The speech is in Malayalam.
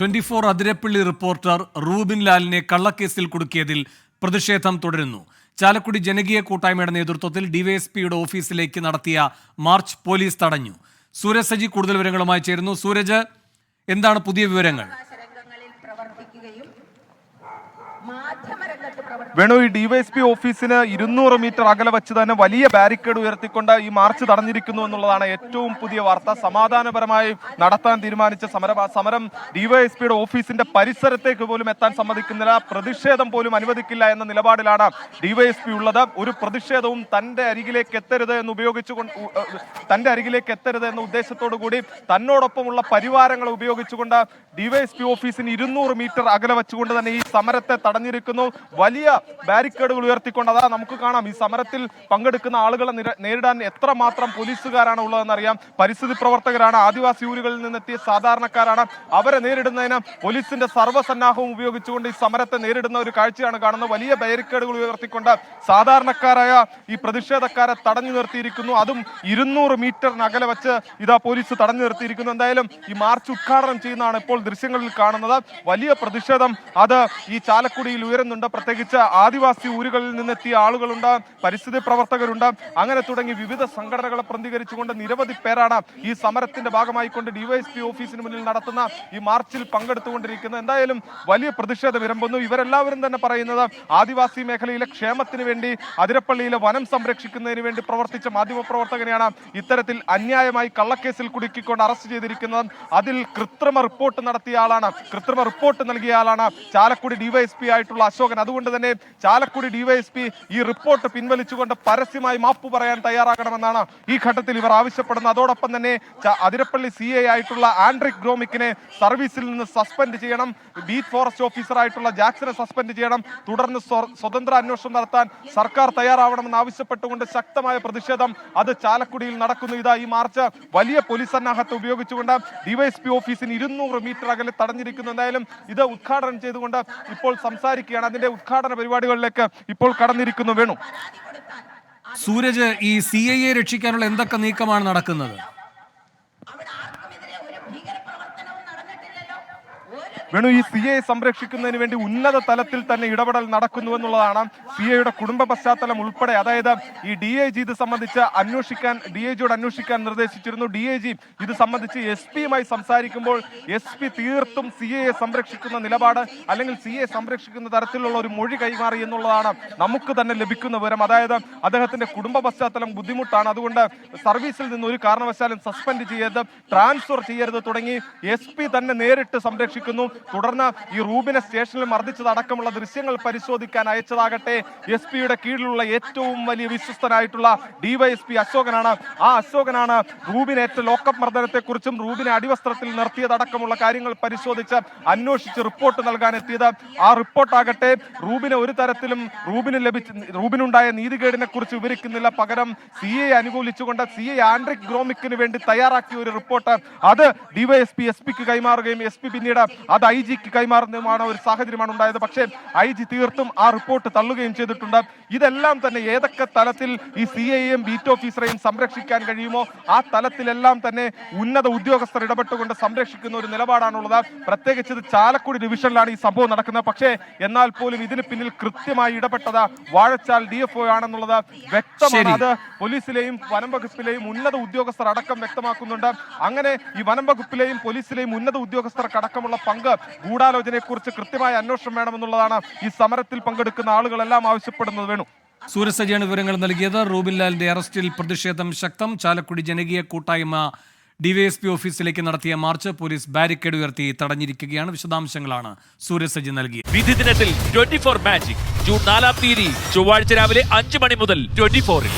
Twenty four Athirappilly reporter Rubin ലാലിനെ കള്ളക്കേസിൽ കുടുക്കിയതിൽ പ്രതിഷേധം തുടരുന്നു. ചാലക്കുടി ജനകീയ കൂട്ടായ്മയുടെ നേതൃത്വത്തിൽ ഡിവൈഎസ്പിയുടെ ഓഫീസിലേക്ക് നടത്തിയ മാർച്ച് പോലീസ് തടഞ്ഞു. സൂരജ് സജി കൂടുതൽ വിവരങ്ങളുമായി ചേരുന്നു. സൂരജ് എന്താണ് പുതിയ വിവരങ്ങൾ? വേണു ഈ ഡിവൈഎസ്പി ഓഫീസിന് ഇരുന്നൂറ് മീറ്റർ അകലെ വെച്ച് തന്നെ വലിയ ബാരിക്കേഡ് ഉയർത്തിക്കൊണ്ട് ഈ മാർച്ച് തടഞ്ഞിരിക്കുന്നു എന്നുള്ളതാണ് ഏറ്റവും പുതിയ വാർത്ത. സമാധാനപരമായി നടത്താൻ തീരുമാനിച്ച സമരം സമരം ഡിവൈഎസ്പിയുടെ ഓഫീസിന്റെ പരിസരത്തേക്ക് പോലും എത്താൻ സമ്മതിക്കുന്നില്ല. പ്രതിഷേധം പോലും അനുവദിക്കില്ല എന്ന നിലപാടിലാണ് ഡിവൈഎസ്പി ഉള്ളത്. ഒരു പ്രതിഷേധവും തന്റെ അരികിലേക്ക് എത്തരുത് എന്ന് ഉപയോഗിച്ചുകൊണ്ട് തന്റെ അരികിലേക്ക് എത്തരുത് എന്ന ഉദ്ദേശത്തോടു കൂടി തന്നോടൊപ്പമുള്ള പരിവാരങ്ങളെ ഉപയോഗിച്ചുകൊണ്ട് ഡിവൈഎസ്പി ഓഫീസിന് ഇരുന്നൂറ് മീറ്റർ അകലെ വെച്ചുകൊണ്ട് തന്നെ ഈ സമരത്തെ തടഞ്ഞിരിക്കുന്നു. വലിയ ബാരിക്കേഡുകൾ ഉയർത്തിക്കൊണ്ട് അതാ നമുക്ക് കാണാം. ഈ സമരത്തിൽ പങ്കെടുക്കുന്ന ആളുകളെ നേരിടാൻ എത്ര മാത്രം പോലീസുകാരാണ് ഉള്ളതെന്നറിയാം. പരിസ്ഥിതി പ്രവർത്തകരാണ് ആദിവാസി ഊരുകളിൽ നിന്നെത്തിയ സാധാരണക്കാരാണ്. അവരെ നേരിടുന്നതിന് പോലീസിന്റെ സർവസന്നാഹവും ഉപയോഗിച്ചുകൊണ്ട് ഈ സമരത്തെ നേരിടുന്ന ഒരു കാഴ്ചയാണ് കാണുന്നത്. വലിയ ബാരിക്കേഡുകൾ ഉയർത്തിക്കൊണ്ട് സാധാരണക്കാരായ ഈ പ്രതിഷേധക്കാരെ തടഞ്ഞു നിർത്തിയിരിക്കുന്നു. അതും ഇരുന്നൂറ് മീറ്ററിനകലെ വെച്ച് ഇതാ പോലീസ് തടഞ്ഞു നിർത്തിയിരിക്കുന്നു. എന്തായാലും ഈ മാർച്ച് ഉദ്ഘാടനം ചെയ്യുന്നതാണ് ഇപ്പോൾ ദൃശ്യങ്ങളിൽ കാണുന്നത്. വലിയ പ്രതിഷേധം. അത് ഈ ചാലക്കുടിയിൽ ഉയരുന്നുണ്ട്. പ്രത്യേകിച്ച് ആദിവാസി ഊരുകളിൽ നിന്നെത്തിയ ആളുകളുണ്ട് പരിസ്ഥിതി പ്രവർത്തകരുണ്ട്. അങ്ങനെ തുടങ്ങി വിവിധ സംഘടനകളെ പ്രതികരിച്ചുകൊണ്ട് നിരവധി പേരാണ് ഈ സമരത്തിന്റെ ഭാഗമായിക്കൊണ്ട് ഡിവൈഎസ്പി ഓഫീസിന് മുന്നിൽ നടത്തുന്ന ഈ മാർച്ചിൽ പങ്കെടുത്തുകൊണ്ടിരിക്കുന്നത്. എന്തായാലും വലിയ പ്രതിഷേധം ഇരമ്പുന്നു ഇവരെല്ലാവരും തന്നെ പറയുന്നത് ആദിവാസി മേഖലയിലെ ക്ഷേമത്തിന് വേണ്ടി അതിരപ്പള്ളിയിലെ വനം സംരക്ഷിക്കുന്നതിന് വേണ്ടി പ്രവർത്തിച്ച മാധ്യമപ്രവർത്തകനെയാണ് ഇത്തരത്തിൽ അന്യായമായി കള്ളക്കേസിൽ കുടുക്കിക്കൊണ്ട് അറസ്റ്റ് ചെയ്തിരിക്കുന്നത്. അതിൽ കൃത്രിമ റിപ്പോർട്ട് നടത്തിയ ആളാണ് കൃത്രിമ റിപ്പോർട്ട് നൽകിയ ആളാണ് ചാലക്കുടി ഡിവൈഎസ്പി ആയിട്ടുള്ള അശോകൻ. അതുകൊണ്ട് തന്നെ ചാലക്കുടി ഡിവൈഎസ്പി ഈ റിപ്പോർട്ട് പിൻവലിച്ചുകൊണ്ട് പരസ്യമായി മാപ്പ് പറയാൻ തയ്യാറാകണമെന്നാണ് ഈ ഘട്ടത്തിൽ ഇവർ ആവശ്യപ്പെടുന്നത്. അതോടൊപ്പം തന്നെ അതിരപ്പള്ളി സി ആയിട്ടുള്ള ആൻഡ്രിക് ഗ്രോമിക്കിനെ സർവീസിൽ നിന്ന് സസ്പെൻഡ് ചെയ്യണം. ബീറ്റ് ഫോറസ്റ്റ് ഓഫീസർ ആയിട്ടുള്ള ജാക്സനെ സസ്പെൻഡ് ചെയ്യണം. തുടർന്ന് സ്വതന്ത്ര അന്വേഷണം നടത്താൻ സർക്കാർ തയ്യാറാവണമെന്ന് ആവശ്യപ്പെട്ടുകൊണ്ട് ശക്തമായ പ്രതിഷേധം അത് ചാലക്കുടിയിൽ നടക്കുന്നു. ഇതാ ഈ മാർച്ച് വലിയ പോലീസ് സന്നാഹത്തെ ഉപയോഗിച്ചുകൊണ്ട് ഡിവൈഎസ്പി ഓഫീസിന് ഇരുന്നൂറ് മീറ്റർ അകലെ തടഞ്ഞിരിക്കുന്നു. എന്തായാലും ഇത് ഉദ്ഘാടനം ചെയ്തുകൊണ്ട് ഇപ്പോൾ സംസാരിക്കുകയാണ്. അതിന്റെ ഉദ്ഘാടന പരിപാടികളിലേക്ക് ഇപ്പോൾ കടന്നിരിക്കുന്നു വേണു. സൂരജ് ഈ സി ഐ എ രക്ഷിക്കാനുള്ള എന്തൊക്കെ നീക്കമാണ് നടക്കുന്നത്? വേണു ഈ സി എ സംരക്ഷിക്കുന്നതിന് വേണ്ടി ഉന്നത തലത്തിൽ തന്നെ ഇടപെടൽ നടക്കുന്നു എന്നുള്ളതാണ് സി എയുടെ കുടുംബ പശ്ചാത്തലം ഉൾപ്പെടെ. അതായത് ഈ ഡി ഐ ജി ഇത് സംബന്ധിച്ച് അന്വേഷിക്കാൻ ഡി ഐ ജിയോട് അന്വേഷിക്കാൻ നിർദ്ദേശിച്ചിരുന്നു. ഡി ഐ ജി ഇത് സംബന്ധിച്ച് എസ് പിയുമായി സംസാരിക്കുമ്പോൾ എസ് പി തീർത്തും സി എയെ സംരക്ഷിക്കുന്ന നിലപാട് അല്ലെങ്കിൽ സി എ സംരക്ഷിക്കുന്ന തരത്തിലുള്ള ഒരു മൊഴി കൈമാറി എന്നുള്ളതാണ് നമുക്ക് തന്നെ ലഭിക്കുന്ന വിവരം. അതായത് അദ്ദേഹത്തിന്റെ കുടുംബ പശ്ചാത്തലം ബുദ്ധിമുട്ടാണ്. അതുകൊണ്ട് സർവീസിൽ നിന്ന് ഒരു കാരണവശാലും സസ്പെൻഡ് ചെയ്യരുത് ട്രാൻസ്ഫർ ചെയ്യരുത് തുടങ്ങി എസ് പി തന്നെ നേരിട്ട് സംരക്ഷിക്കുന്നു. തുടർന്ന് ഈ റൂബിനെ സ്റ്റേഷനിൽ മർദ്ദിച്ചതടക്കമുള്ള ദൃശ്യങ്ങൾ പരിശോധിക്കാൻ അയച്ചതാകട്ടെ. എസ് പിയുടെ കീഴിലുള്ള ഏറ്റവും വലിയ വിശ്വസ്തനായിട്ടുള്ള ഡിവൈഎസ്പി അശോകനാണ്. ആ അശോകനാണ് റൂബിനേറ്റ ലോക്കപ്പ് മർദ്ദനത്തെക്കുറിച്ചും റൂബിനെ അടിവസ്ത്രത്തിൽ നിർത്തിയതടക്കമുള്ള കാര്യങ്ങൾ പരിശോധിച്ച് അന്വേഷിച്ച് റിപ്പോർട്ട് നൽകാൻ എത്തിയത് ആ റിപ്പോർട്ടാകട്ടെ റൂബിനെ ഒരു തരത്തിലും റൂബിന് ലഭിച്ച റൂബിനുണ്ടായ നീതികേടിനെ കുറിച്ച് വിവരിക്കുന്നില്ല. പകരം സി എ അനുകൂലിച്ചുകൊണ്ട് സി എ ആൻഡ്രിക് ഗ്രോമിക്കിന് വേണ്ടി തയ്യാറാക്കിയ ഒരു റിപ്പോർട്ട് അത് ഡിവൈഎസ്പി എസ് പിക്ക് കൈമാറുകയും എസ് പി പിന്നീട് അത് ഐ ജിക്ക് കൈമാറുന്നതുമാണ് ഒരു സാഹചര്യമാണ് ഉണ്ടായത്. പക്ഷേ ഐ ജി തീർത്തും ആ റിപ്പോർട്ട് തള്ളുകയും ചെയ്തിട്ടുണ്ട്. ഇതെല്ലാം തന്നെ ഏതൊക്കെ തലത്തിൽ ഈ സി ഐയെയും ബീറ്റ് ഓഫീസറെയും സംരക്ഷിക്കാൻ കഴിയുമോ ആ തലത്തിലെല്ലാം തന്നെ ഉന്നത ഉദ്യോഗസ്ഥർ ഇടപെട്ടുകൊണ്ട് സംരക്ഷിക്കുന്ന ഒരു നിലപാടാണുള്ളത്. പ്രത്യേകിച്ച് ഇത് ചാലക്കുടി ഡിവിഷനിലാണ് ഈ സംഭവം നടക്കുന്നത്. പക്ഷേ എന്നാൽ പോലും ഇതിന് പിന്നിൽ കൃത്യമായി ഇടപെട്ടത് വാഴച്ചാൽ ഡി എഫ് ഒ ആണെന്നുള്ളത് വ്യക്തമാണ്. അത് പോലീസിലെയും വനം വകുപ്പിലെയും ഉന്നത ഉദ്യോഗസ്ഥർ അടക്കം വ്യക്തമാക്കുന്നുണ്ട്. അങ്ങനെ ഈ വനം വകുപ്പിലെയും പോലീസിലെയും ഉന്നത ഉദ്യോഗസ്ഥർക്ക് അടക്കമുള്ള പങ്ക് ഗൂഢാലോചനയെക്കുറിച്ച് കൃത്യമായ അന്വേഷണം വേണമെന്നുള്ളതാണ് ഈ സമരത്തിൽ പങ്കെടുക്കുന്ന ആളുകളെല്ലാം ആവശ്യപ്പെടുന്നത്. സൂരജ് സജിയാണ് വിവരങ്ങൾ നൽകിയത് റൂബിൻലാലിന്റെ അറസ്റ്റിൽ പ്രതിഷേധം ശക്തം. ചാലക്കുടി ജനകീയ കൂട്ടായ്മ ഡിവൈഎസ്പി ഓഫീസിലേക്ക് നടത്തിയ മാർച്ച് പോലീസ് ബാരിക്കേഡ് ഉയർത്തി തടഞ്ഞിരിക്കുകയാണ്. വിശദാംശങ്ങളാണ് സൂരജ് നൽകിയത്. വിധി ദിനത്തിൽ ട്വന്റി ഫോർ മാജിക് ജൂൺ നാലാം തീയതി ചൊവ്വാഴ്ച രാവിലെ അഞ്ച് മണി മുതൽ ട്വന്റി ഫോറിൽ.